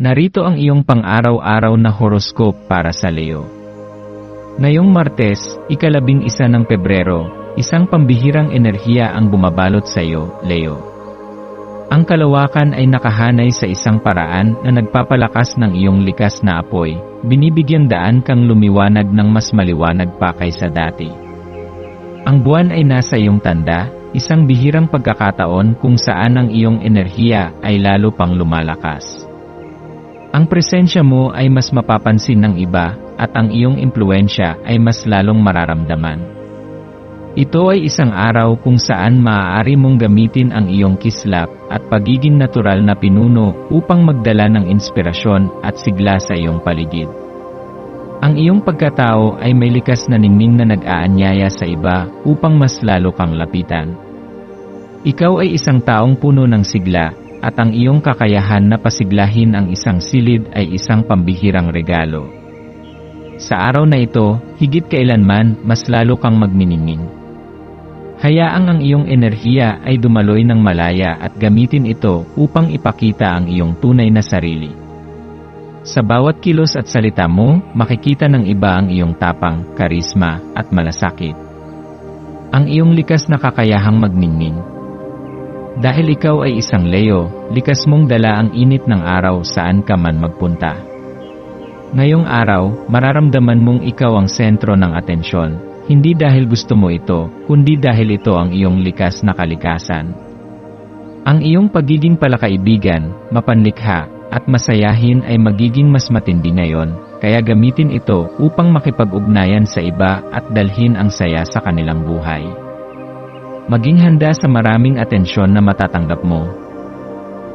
Narito ang iyong pang-araw-araw na horoscope para sa Leo. Ngayong Martes, ikalabing isa ng Pebrero, isang pambihirang enerhiya ang bumabalot sa iyo, Leo. Ang kalawakan ay nakahanay sa isang paraan na nagpapalakas ng iyong likas na apoy, binibigyang daan kang lumiwanag ng mas maliwanag pa kaysa dati. Ang buwan ay nasa iyong tanda, isang bihirang pagkakataon kung saan ang iyong enerhiya ay lalo pang lumalakas. Ang presensya mo ay mas mapapansin ng iba, at ang iyong impluensya ay mas lalong mararamdaman. Ito ay isang araw kung saan maaari mong gamitin ang iyong kislap at pagiging natural na pinuno upang magdala ng inspirasyon at sigla sa iyong paligid. Ang iyong pagkatao ay may likas na ningning na nag-aanyaya sa iba upang mas lalo kang lapitan. Ikaw ay isang taong puno ng sigla at ang iyong kakayahan na pasiglahin ang isang silid ay isang pambihirang regalo. Sa araw na ito, higit kailanman, mas lalo kang magminingin. Hayaang ang iyong enerhiya ay dumaloy ng malaya at gamitin ito upang ipakita ang iyong tunay na sarili. Sa bawat kilos at salita mo, makikita ng iba ang iyong tapang, karisma, at malasakit. Ang iyong likas na kakayahang magniningin, dahil ikaw ay isang Leo, likas mong dala ang init ng araw saan ka man magpunta. Ngayong araw, mararamdaman mong ikaw ang sentro ng atensyon, hindi dahil gusto mo ito, kundi dahil ito ang iyong likas na kalikasan. Ang iyong pagiging palakaibigan, mapanlikha, at masayahin ay magiging mas matindi ngayon, kaya gamitin ito upang makipag-ugnayan sa iba at dalhin ang saya sa kanilang buhay. Maging handa sa maraming atensyon na matatanggap mo.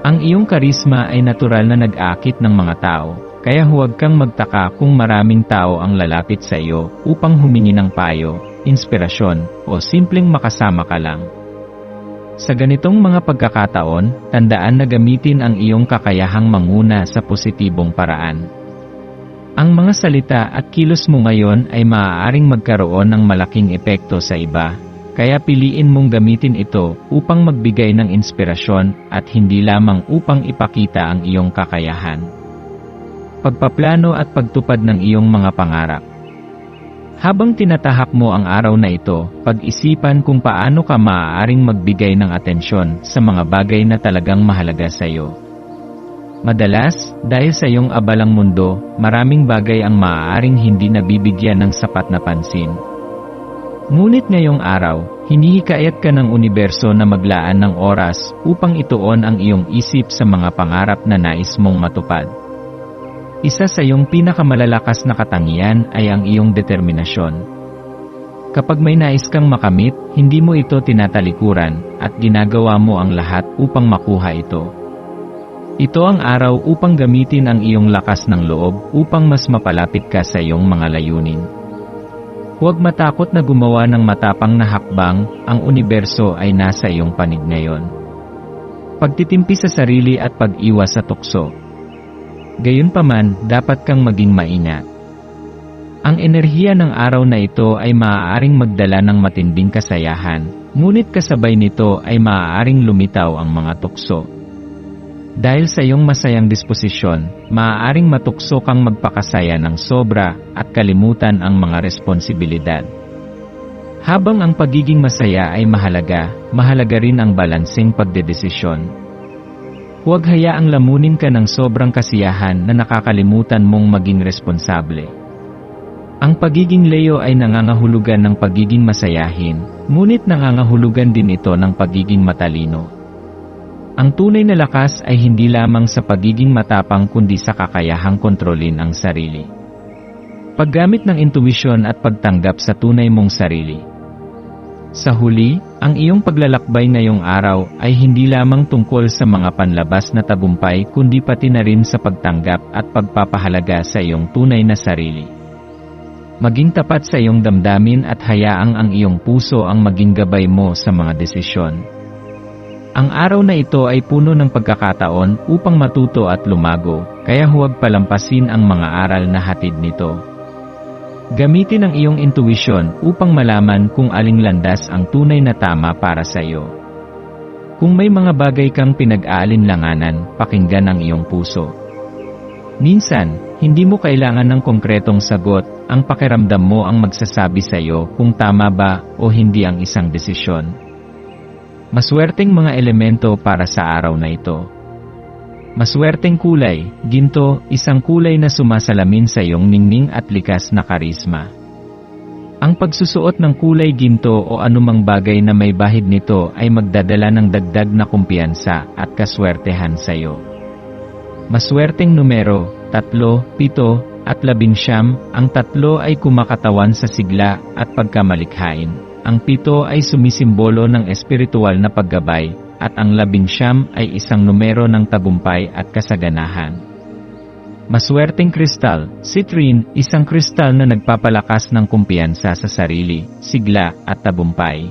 Ang iyong karisma ay natural na nag-akit ng mga tao, kaya huwag kang magtaka kung maraming tao ang lalapit sa iyo upang humingi ng payo, inspirasyon, o simpleng makasama ka lang. Sa ganitong mga pagkakataon, tandaan na gamitin ang iyong kakayahang manguna sa positibong paraan. Ang mga salita at kilos mo ngayon ay maaaring magkaroon ng malaking epekto sa iba, kaya piliin mong gamitin ito upang magbigay ng inspirasyon at hindi lamang upang ipakita ang iyong kakayahan. Pagpaplano at pagtupad ng iyong mga pangarap. Habang tinatahak mo ang araw na ito, pag-isipan kung paano ka maaaring magbigay ng atensyon sa mga bagay na talagang mahalaga sa iyo. Madalas, dahil sa iyong abalang mundo, maraming bagay ang maaaring hindi nabibigyan ng sapat na pansin. Ngunit ngayong araw, hinihikayat ka ng universo na maglaan ng oras upang ituon ang iyong isip sa mga pangarap na nais mong matupad. Isa sa iyong pinakamalalakas na katangian ay ang iyong determinasyon. Kapag may nais kang makamit, hindi mo ito tinatalikuran at ginagawa mo ang lahat upang makuha ito. Ito ang araw upang gamitin ang iyong lakas ng loob upang mas mapalapit ka sa iyong mga layunin. Huwag matakot na gumawa ng matapang na hakbang, ang universo ay nasa iyong panig ngayon. Pagtitimpi sa sarili at pag-iwas sa tukso. Gayunpaman, dapat kang maging maingat. Ang enerhiya ng araw na ito ay maaaring magdala ng matinding kasayahan, ngunit kasabay nito ay maaaring lumitaw ang mga tukso. Dahil sa iyong masayang disposisyon, maaaring matukso kang magpakasaya ng sobra at kalimutan ang mga responsibilidad. Habang ang pagiging masaya ay mahalaga, mahalaga rin ang balansing pagdedesisyon. Huwag hayaang lamunin ka ng sobrang kasiyahan na nakakalimutan mong maging responsable. Ang pagiging Leo ay nangangahulugan ng pagiging masayahin, ngunit nangangahulugan din ito ng pagiging matalino. Ang tunay na lakas ay hindi lamang sa pagiging matapang kundi sa kakayahang kontrolin ang sarili. Paggamit ng intuwisyon at pagtanggap sa tunay mong sarili. Sa huli, Ang iyong paglalakbay ngayong araw ay hindi lamang tungkol sa mga panlabas na tagumpay kundi pati na rin sa pagtanggap at pagpapahalaga sa iyong tunay na sarili. Maging tapat sa iyong damdamin at hayaang ang iyong puso ang maging gabay mo sa mga desisyon. Ang araw na ito ay puno ng pagkakataon upang matuto at lumago, kaya huwag palampasin ang mga aral na hatid nito. Gamitin ang iyong intuition upang malaman kung aling landas ang tunay na tama para sa iyo. Kung may mga bagay kang pinag-aalinlanganan, pakinggan ang iyong puso. Minsan, hindi mo kailangan ng konkretong sagot, ang pakiramdam mo ang magsasabi sa iyo kung tama ba o hindi ang isang desisyon. Maswerteng mga elemento para sa araw na ito. Maswerteng kulay, ginto, isang kulay na sumasalamin sa iyong ningning at likas na karisma. Ang pagsusuot ng kulay ginto o anumang bagay na may bahid nito ay magdadala ng dagdag na kumpiyansa at kaswertehan sa iyo. Maswerteng numero, tatlo, pito, at labinsyam, ang tatlo ay kumakatawan sa sigla at pagkamalikhain. Ang pito ay sumisimbolo ng espiritual na paggabay, at ang labing siyam ay isang numero ng tagumpay at kasaganahan. Maswerteng kristal, citrine, isang kristal na nagpapalakas ng kumpiyansa sa sarili, sigla at tagumpay.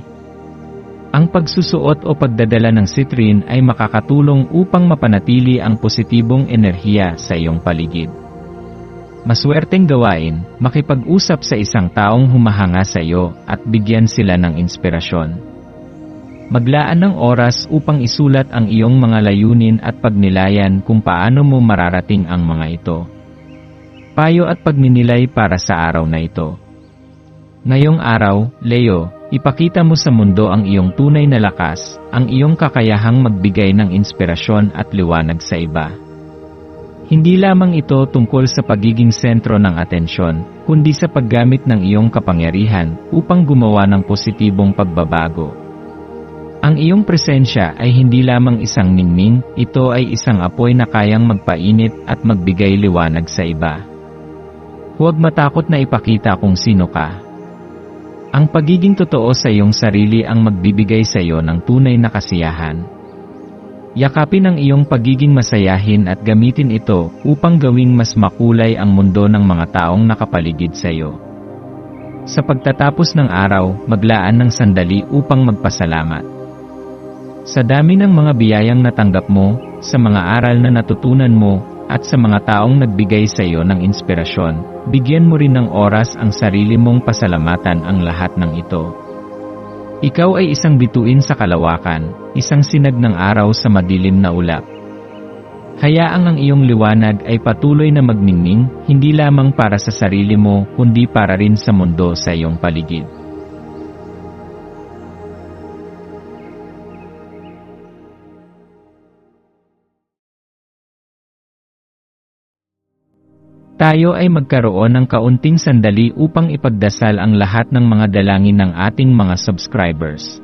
Ang pagsusuot o pagdadala ng citrine ay makakatulong upang mapanatili ang positibong enerhiya sa iyong paligid. Maswerteng gawain, makipag-usap sa isang taong humahanga sa iyo at bigyan sila ng inspirasyon. Maglaan ng oras upang isulat ang iyong mga layunin at pagnilayan kung paano mo mararating ang mga ito. Payo at pagninilay para sa araw na ito. Ngayong araw, Leo, ipakita mo sa mundo ang iyong tunay na lakas, ang iyong kakayahang magbigay ng inspirasyon at liwanag sa iba. Hindi lamang ito tungkol sa pagiging sentro ng atensyon, kundi sa paggamit ng iyong kapangyarihan upang gumawa ng positibong pagbabago. Ang iyong presensya ay hindi lamang isang ningning, ito ay isang apoy na kayang magpainit at magbigay liwanag sa iba. Huwag matakot na ipakita kung sino ka. Ang pagiging totoo sa iyong sarili ang magbibigay sa iyo ng tunay na kasiyahan. Yakapin ang iyong pagiging masayahin at gamitin ito upang gawing mas makulay ang mundo ng mga taong nakapaligid sa iyo. Sa pagtatapos ng araw, maglaan ng sandali upang magpasalamat. Sa dami ng mga biyayang natanggap mo, sa mga aral na natutunan mo, at sa mga taong nagbigay sa iyo ng inspirasyon, bigyan mo rin ng oras ang sarili mong pasalamatan ang lahat ng ito. Ikaw ay isang bituin sa kalawakan, isang sinag ng araw sa madilim na ulap. Hayaang ang iyong liwanag ay patuloy na magningning, hindi lamang para sa sarili mo, kundi para rin sa mundo sa iyong paligid. Tayo ay magkaroon ng kaunting sandali upang ipagdasal ang lahat ng mga dalangin ng ating mga subscribers,